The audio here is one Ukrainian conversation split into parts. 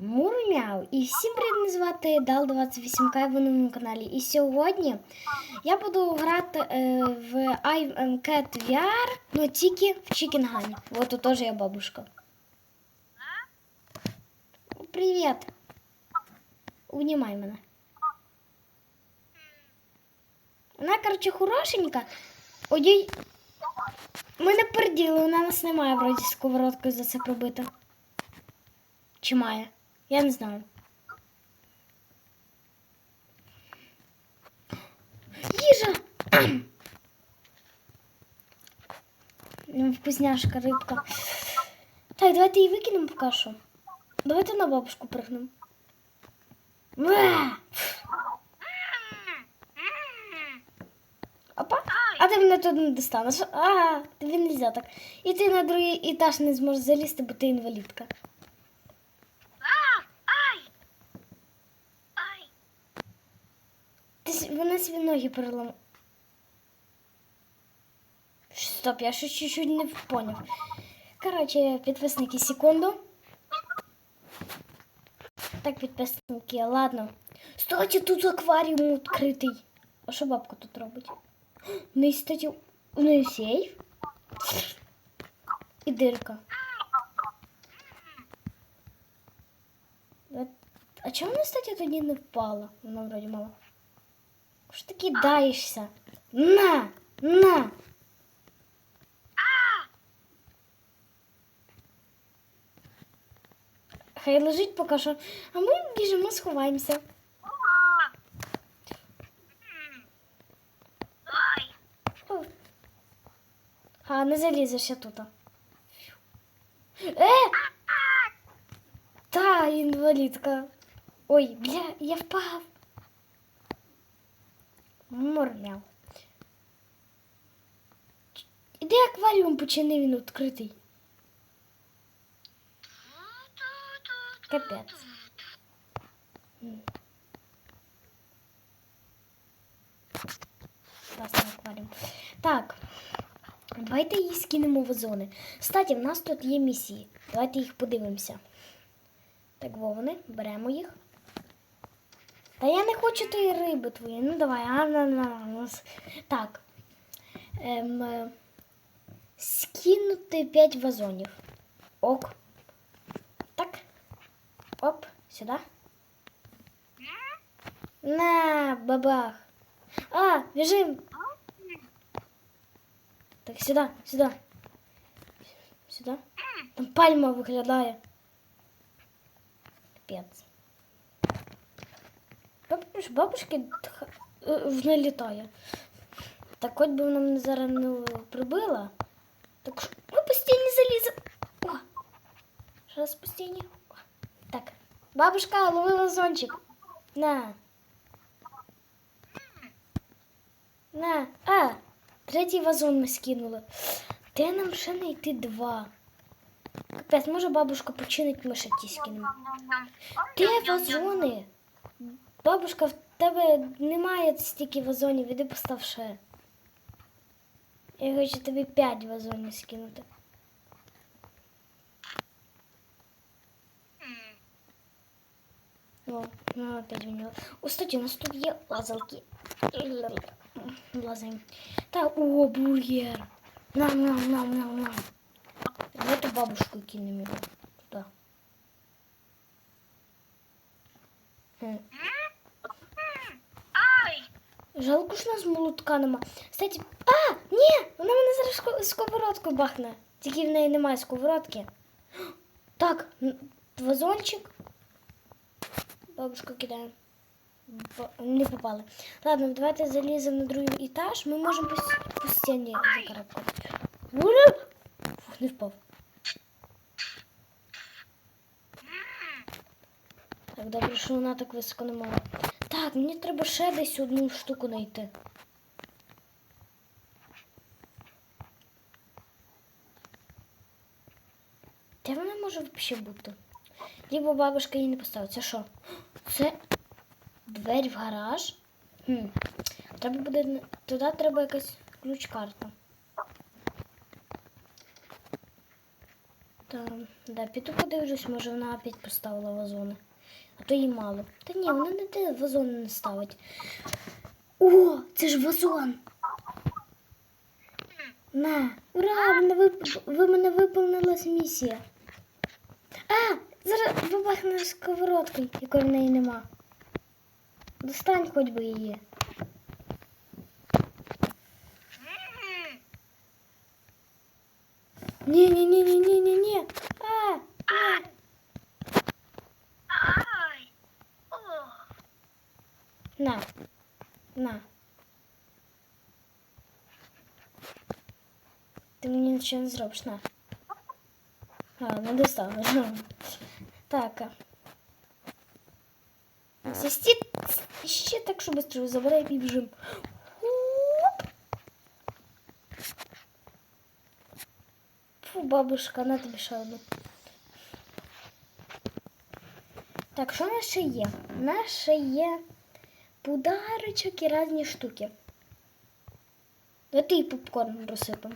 Мурмяу і всім привіт, мене звати Дал 28 к ви на моєму каналі. І сьогодні я буду грати е, в I Cat VR, ну тільки в Чікінгані. Вот тут теж є бабушка. Привіт. Унімай мене. Вона, коротше, хорошенька. Ми не перділи, у нас немає вроді сковородкою за це пробито. Чи має? Я не знаю. Їжа! Ну, Вкусняшка, рибка. Так, давайте її викинемо поки що. Давайте на бабушку пригнемо. Опа. А ти мене тут не достанеш. А, тобі не можна так. І ти на другий етаж не зможеш залізти, бо ти інвалідка. А, ай! Ай! Ти, с- вона собі ноги переламала. Стоп, я ще чуть-чуть не поняв. Коротше, підписники, секунду. Так, підписники, ладно. Стойте, тут акваріум відкритий. А що бабка тут робить? У неї, кстати, у неї сейф. І дирка. А чому вона, кстати, тоді не впала? Вона вроді мала. Що ти кидаєшся? На! На! Хай лежить поки що, а ми біжимо, сховаємося. А! М. Ай! О. А, не залізеш я тут. Е! Та, інвалідка. Ой, бля, я впав. Мурмяв. Іди акваріум почини, він відкритий. Капець. Так. Давайте її скинемо в озони. Кстати, в нас тут є місії. Давайте їх подивимося. Так, вовни, беремо їх. Та я не хочу тої риби твої. Ну давай. А, на, на, на. с- Так. Ем, е, скинути 5 вазонів. Ок. Так. Оп, сюди. На, бабах. А, біжим. Так, сюди, сюди. Сюди. Там пальма виглядає. Капець. Бабуш, бабушки е, не літає. Так хоч би вона мене зараз не прибила. Так що ми по стіні заліземо. О! Що раз по. Так. Бабушка, лови вазончик. На. На. А, третій вазон ми скинули. Де нам ще знайти два? Капець, може бабушка починить ми ще ті скинемо. Де вазони? Бабушка, в тебе немає стільки вазонів, іди постав ще. Я хочу тобі п'ять вазонів скинути. О, ну опять у. Кстати, у нас тут є лазалки. Лазаем. Так, о, бургер. Нам, нам, нам, нам, нам. Давайте бабушку кинем его туда. Хм. Жалко, що у нас молотка нема. Кстати, а, ні, вона мене зараз ско- сковородкою бахне. Тільки в неї немає сковородки. Так, вазончик. Бабушка кидає. Не попали. Ладно, давайте заліземо на другий етаж. Ми можемо по, по стіні закарабкати. Фух, не впав. Так, добре, що вона так високо не мала. Так, мені треба ще десь одну штуку знайти. Де вона може взагалі бути? Либо бабушка її не поставить. Це що? Це двері в гараж? Хм. Треба буде. Туди треба якась ключ-карта. Там, да, піду подивлюсь, може вона опять поставила вазони. А то їй мало. Та ні, вона не те вазони не ставить. О, це ж вазон. На, ура! Мене вип... Ви мене виповнилась місія. А! Зараз вибахне сковородкою, якої в неї нема. Достань хоч би її. М. Ні, ні, ні, ні, ні, ні, ні. А! Ай. Ай. О. На. На. Ти мені нічого не зробиш, на. А, не достанеш. Так. а. Застіт ще так, що швидко забирай і біжим. Фу, бабушка, на тобі ще одну. Так, що у нас ще є? У нас ще є подарочок і різні штуки. Давайте і попкорн розсипемо.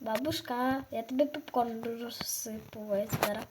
Бабушка, я тобі попкорн розсипаю зараз.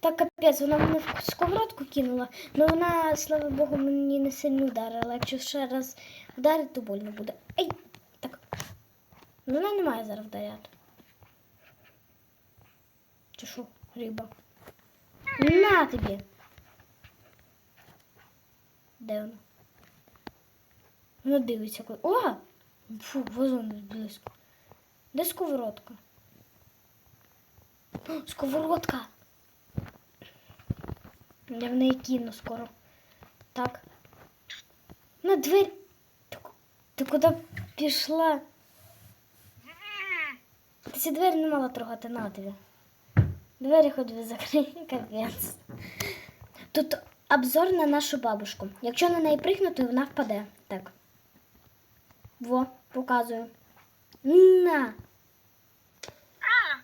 Так, капець, вона мене в сковородку кинула, але вона, слава Богу, мені не сильно вдарила. Якщо ще раз вдарить, то больно буде. Ей! Так. Ну, Вона не має зараз вдаряти. Чи що, риба? На тобі. Де вона? Вона дивиться. О! Фу, вазон близько. Де сковородка? Сковородка! Я в неї кину скоро. Так. На дверь. Ти, куди пішла? Ти ці двері не мала трогати на тобі. Двері хоч би закрий, капець. Тут обзор на нашу бабушку. Якщо на неї пригнути, вона впаде. Так. Во, показую. На! А.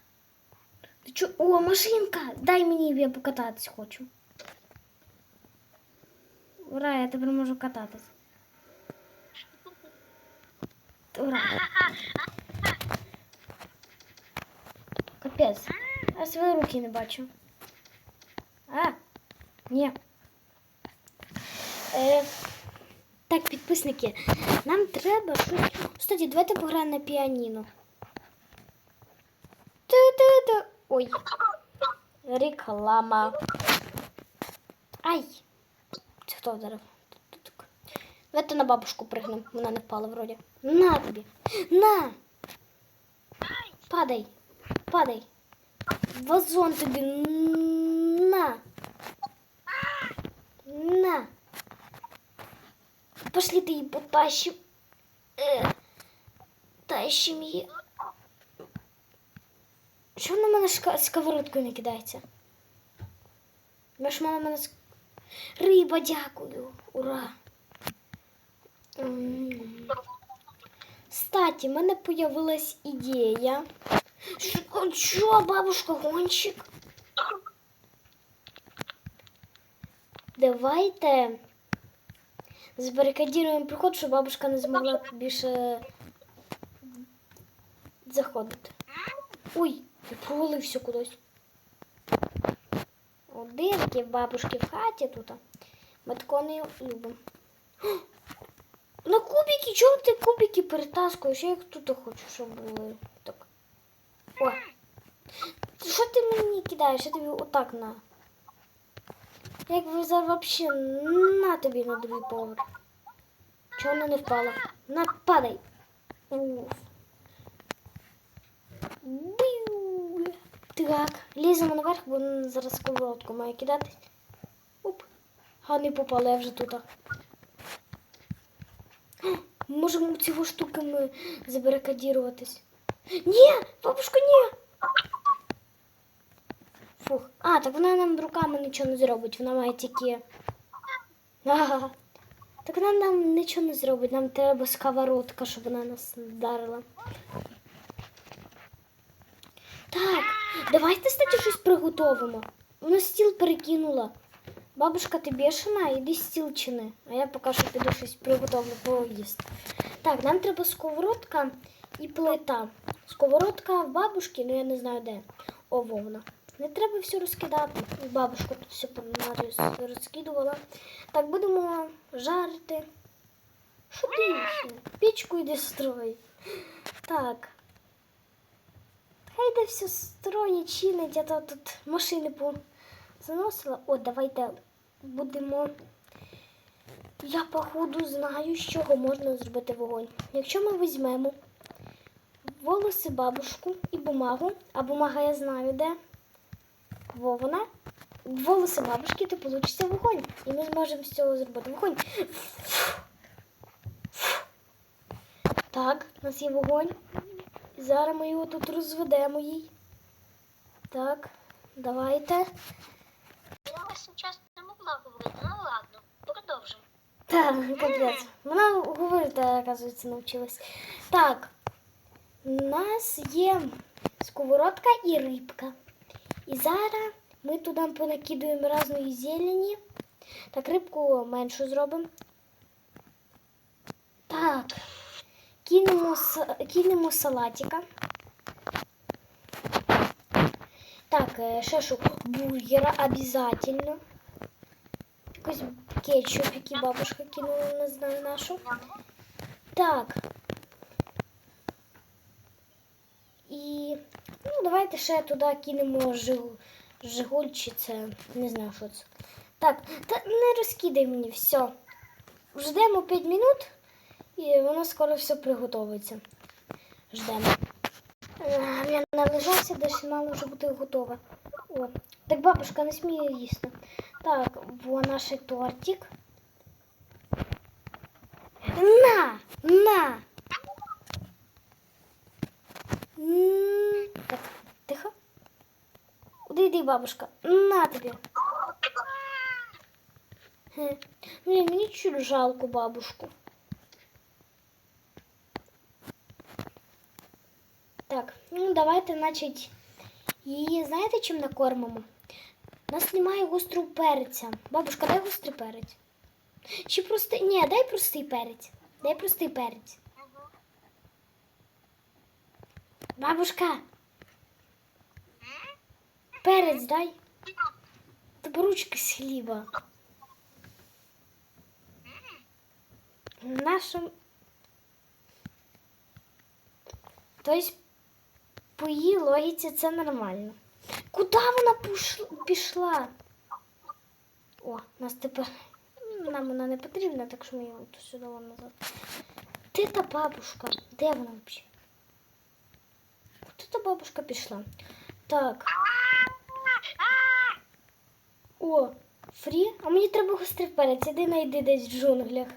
Ти чо? О, машинка! Дай мені я покататись хочу. Ура, я тепер можу кататись. Ура! Капець. Я свої руки не бачу. А, ні. Е, так, підписники, нам треба щось. Кстати, давайте пограємо на піаніно. Ту-ту-ту. Ой. Реклама. Ай. Це хто вдарив? Тук-тук. Давайте на бабушку пригнемо. Вона не впала вроді. На тобі. На. Падай. Падай. Вазон тобі. На. На. Пошли ты її потащим. Е, Тащим її. Що на мене сковородкою не кидається? Ваш мама мене. Риба, дякую. Ура. Кстати, в мене появилась ідея. Що, що бабушка гонщик? Давайте забарикадіруємо приход, щоб бабушка не змогла більше заходити. Ой, я провалився кудись. Одинки в бабушки в хаті тут. Ми такого не любимо. На кубики, чого ти кубики перетаскуєш? Я їх тут хочу, щоб були. Так. О. Що ти мені кидаєш? Я тобі отак на. Як ви зараз взагалі на тобі на другий поверх. Чого вона не впала? На, падай. Уф. Так, ліземо наверх, бо зараз сковородку має кидатись. Оп. А не попала, я вже тут. Можемо цього штуками забарикадіруватись. Ні, бабушка, ні. Фух. А, так вона нам руками нічого не зробить. Вона має тільки. Ага. Так вона нам нічого не зробить. Нам треба сковородка, щоб вона нас вдарила. Так, давайте, кстати, щось приготовимо. Вона стіл перекинула. Бабушка, ти бешена, іди стіл чини. А я поки що піду щось приготовлю поїсти. Так, нам треба сковородка і плита. Сковородка в бабушки, ну я не знаю де. О, вовна. Не треба все розкидати. Бабушка тут все розкидувала. Так, будемо жарити. Що ти? Пічку йди строй. Так. Хай йде все строє, чинить, а то тут машини заносила. О, давайте будемо. Я, походу, знаю, з чого можна зробити вогонь. Якщо ми візьмемо волоси бабушку і бумагу, а бумага я знаю де. Вовна. Волоси бабушки, то вийде вогонь. І ми зможемо з цього зробити вогонь. Так, у нас є вогонь. Зараз ми його тут розведемо їй. Так, давайте. Я вас сейчас не могла говорити. Ну ладно, продовжимо. Так, капець. Вона говорити, оказується, навчилась. Так, у нас є сковородка і рибка. І зараз ми туди понакидуємо різної зелені. Так, рибку меншу зробимо. Так, кинемо, кинемо салатика. Так, е, ще що, бургера обязательно. Якийсь кетчуп, який бабушка кинула, не знаю нашу. Так. І ну, давайте ще туди кинемо жигу, жигуль, чи це не знаю, що це. Так, та не розкидай мені все. Ждемо 5 минут і воно скоро все приготується. Ждемо. Е, Я належався, десь мало вже бути готове. О, так бабушка не сміє їсти. Так, наш тортик. На! На! Так, тихо. Куди йди, бабушка? На тобі. Блін, мені чуть жалко бабушку. Так, ну давайте, значить, її знаєте, чим накормимо? Нас немає гострого перця. Бабушка, дай гострий перець. Чи простий? Ні, дай простий перець. Дай простий перець. Бабушка, перець дай. Таборучки з хліба. В нашому. Тобто, по її логіці це нормально. Куди вона пішла? О, нас тепер. Нам вона не потрібна, так що ми її сюди вон назад. Де та бабушка? Де вона взагалі? Куди та бабушка пішла? Так. О, фрі. А мені треба гострий перець. Іди найди десь в джунглях.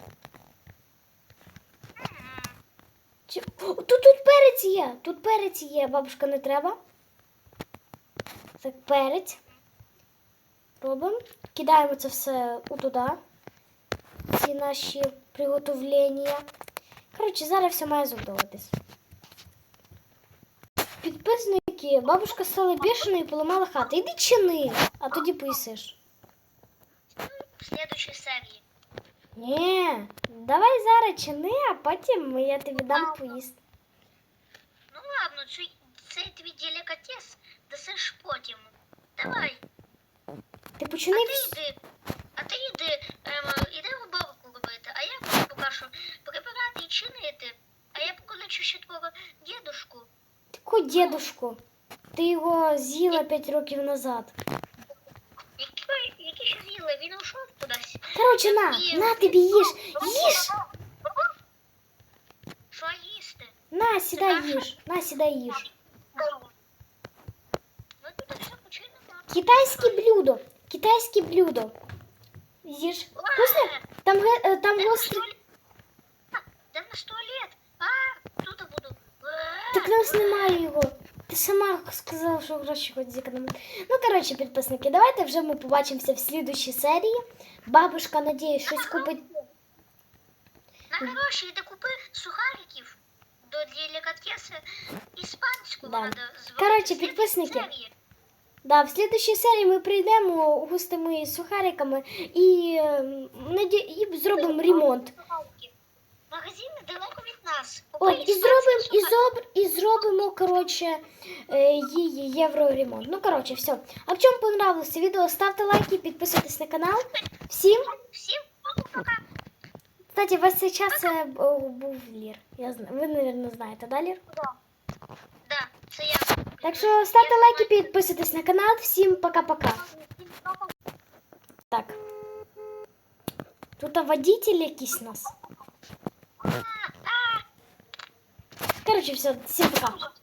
Чи... О, тут, тут перець є. Тут перець є. Бабушка не треба. Так, перець. Робимо. Кидаємо це все туди. Ці наші приготовлення. Коротше, зараз все має зготуватись. Підписники, бабушка стала бешеною і поламала хату. Іди чини, а тоді поїсиш. В следующей серії. Ні, давай зараз чини, а потім я тобі дам поїсти. Ну ладно, цей, цей твій делікатес дасиш потім. Давай. Ти А почини ти вс- йди. А ти йди, ем, іди уборку робити, а я буду поки що прибирати і чинити. А я покличу ще твого дідушку. таку дідушку. Ти його з'їла 5 років назад. Який, який ще з'їли, він ушов кудись. Коротше, на, на тобі їж. Їж! Що їсти? На, сідай їж. На, сідай їж. Ми тут все починимо. Китайське блюдо. Китайське блюдо. Їж. Вкусне? Там, ге- е, там Де наш гострий. туалет? А, Де наш туалет? А, тут буду. Е, Так у нас немає його. Сама сказала, що гроші хоч зекономити. Ну, коротше, підписники, давайте вже ми побачимося в слідущій серії. Бабушка, надіюсь, щось купить. На гроші йди купи сухариків до делікатеси іспанську Да. надо зварити. Коротше, підписники. серії. Да, в слідущій серії ми прийдемо, угостимо її сухариками і, е, наді... і зробимо ремонт. Магазин недалеко від нас. От, і зробимо, і, зроб, і зробимо, коротше, е, її євроремонт. Ну, коротше, все. А в чому понравилося відео? Ставте лайки, підписуйтесь на канал. Всім. Всім пока. Кстати, весь цей час це о, був Лір. Я знаю. Ви, мабуть, знаєте, да, Лір? Да, це я. Так що ставте лайки, підписуйтесь на канал. Всім пока-пока. Так. Тут водитель якийсь у нас. Коротше, все, всем пока.